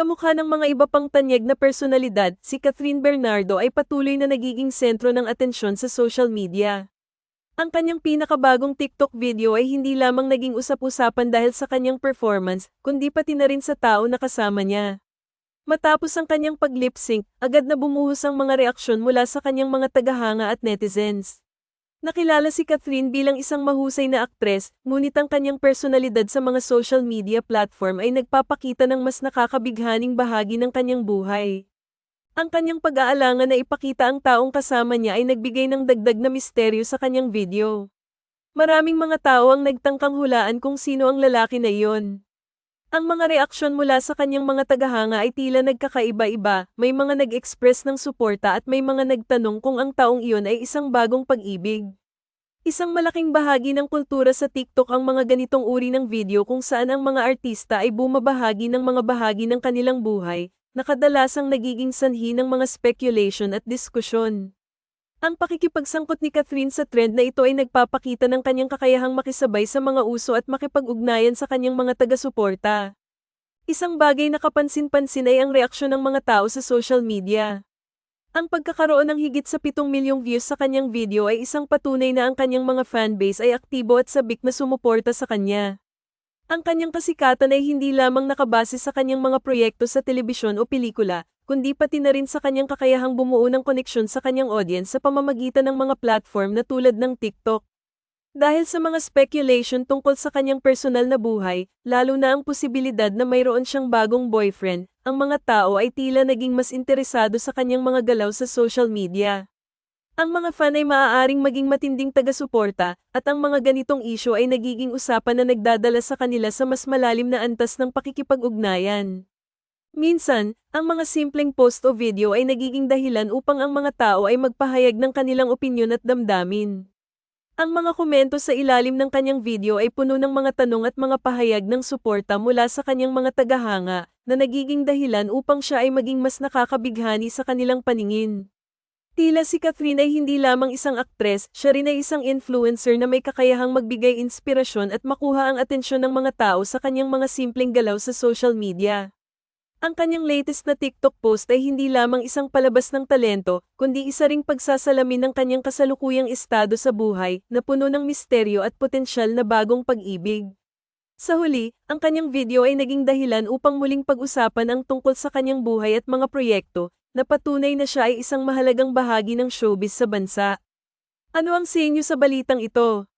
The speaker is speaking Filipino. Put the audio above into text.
Kamukha ng mga iba pang tanyag na personalidad, si Catherine Bernardo ay patuloy na nagiging sentro ng atensyon sa social media. Ang kanyang pinakabagong TikTok video ay hindi lamang naging usap-usapan dahil sa kanyang performance, kundi pati na rin sa tao na kasama niya. Matapos ang kanyang pag-lip sync, agad na bumuhos ang mga reaksyon mula sa kanyang mga tagahanga at netizens. Nakilala si Catherine bilang isang mahusay na aktres, ngunit ang kanyang personalidad sa mga social media platform ay nagpapakita ng mas nakakabighaning bahagi ng kanyang buhay. Ang kanyang pag-aalangan na ipakita ang taong kasama niya ay nagbigay ng dagdag na misteryo sa kanyang video. Maraming mga tao ang nagtangkang hulaan kung sino ang lalaki na iyon. Ang mga reaksyon mula sa kanyang mga tagahanga ay tila nagkakaiba-iba, may mga nag-express ng suporta at may mga nagtanong kung ang taong iyon ay isang bagong pag-ibig. Isang malaking bahagi ng kultura sa TikTok ang mga ganitong uri ng video kung saan ang mga artista ay bumabahagi ng mga bahagi ng kanilang buhay, na kadalasang nagiging sanhi ng mga speculation at diskusyon. Ang pakikipagsangkot ni Catherine sa trend na ito ay nagpapakita ng kanyang kakayahang makisabay sa mga uso at makipag-ugnayan sa kanyang mga taga-suporta. Isang bagay na kapansin-pansin ay ang reaksyon ng mga tao sa social media. Ang pagkakaroon ng higit sa 7 milyong views sa kanyang video ay isang patunay na ang kanyang mga fanbase ay aktibo at sabik na sumuporta sa kanya. Ang kanyang kasikatan ay hindi lamang nakabase sa kanyang mga proyekto sa telebisyon o pelikula, kundi pati na rin sa kanyang kakayahang bumuo ng koneksyon sa kanyang audience sa pamamagitan ng mga platform na tulad ng TikTok. Dahil sa mga speculation tungkol sa kanyang personal na buhay, lalo na ang posibilidad na mayroon siyang bagong boyfriend, ang mga tao ay tila naging mas interesado sa kanyang mga galaw sa social media. Ang mga fan ay maaaring maging matinding taga-suporta, at ang mga ganitong isyo ay nagiging usapan na nagdadala sa kanila sa mas malalim na antas ng pakikipag-ugnayan. Minsan, ang mga simpleng post o video ay nagiging dahilan upang ang mga tao ay magpahayag ng kanilang opinyon at damdamin. Ang mga komento sa ilalim ng kanyang video ay puno ng mga tanong at mga pahayag ng suporta mula sa kanyang mga tagahanga, na nagiging dahilan upang siya ay maging mas nakakabighani sa kanilang paningin. Tila si Catherine ay hindi lamang isang aktres, siya rin ay isang influencer na may kakayahang magbigay inspirasyon at makuha ang atensyon ng mga tao sa kanyang mga simpleng galaw sa social media. Ang kanyang latest na TikTok post ay hindi lamang isang palabas ng talento, kundi isa ring pagsasalamin ng kanyang kasalukuyang estado sa buhay, na puno ng misteryo at potensyal na bagong pag-ibig. Sa huli, ang kanyang video ay naging dahilan upang muling pag-usapan ang tungkol sa kanyang buhay at mga proyekto, na patunay na siya ay isang mahalagang bahagi ng showbiz sa bansa. Ano ang sa inyo sa balitang ito?